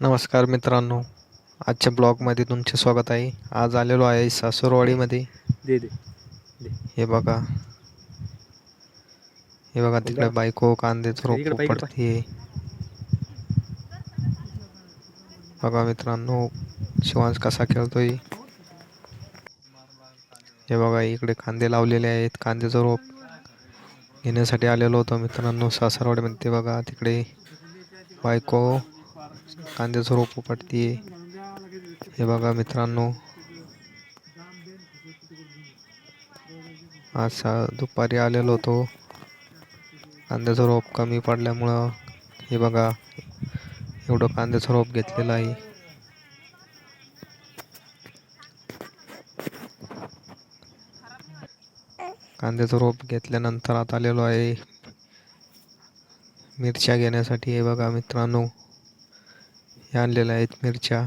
नमस्कार मित्रांनो. आजच्या ब्लॉगमध्ये तुमचे स्वागत आहे. आज आलेलो आहे सासूरवाडीमध्ये. दे दे हे बघा. हे बघा तिकडे बायको कांद्याचं रोप पडते बघा मित्रांनो शिवांश कसा खेळतोय. हे बघा इकडे कांदे लावलेले आहेत कांद्याचं रोप. घेण्यासाठी आलेलो होतो मित्रांनो सासरवाडीमध्ये. बघा तिकडे बायको कांद्याचं रोप पडते हे बघा मित्रांनो. आज दुपारी आलेलो होतो. कांद्याचं रोप कमी पडल्यामुळं हे बघा एवढं कांद्याचं रोप घेतलेलं आहे. कांद्याचं रोप घेतल्यानंतर आता आलेलो आहे. मिरच्या घेण्यासाठी हे बघा मित्रांनो. हे आणलेल्या आहेत मिरच्या.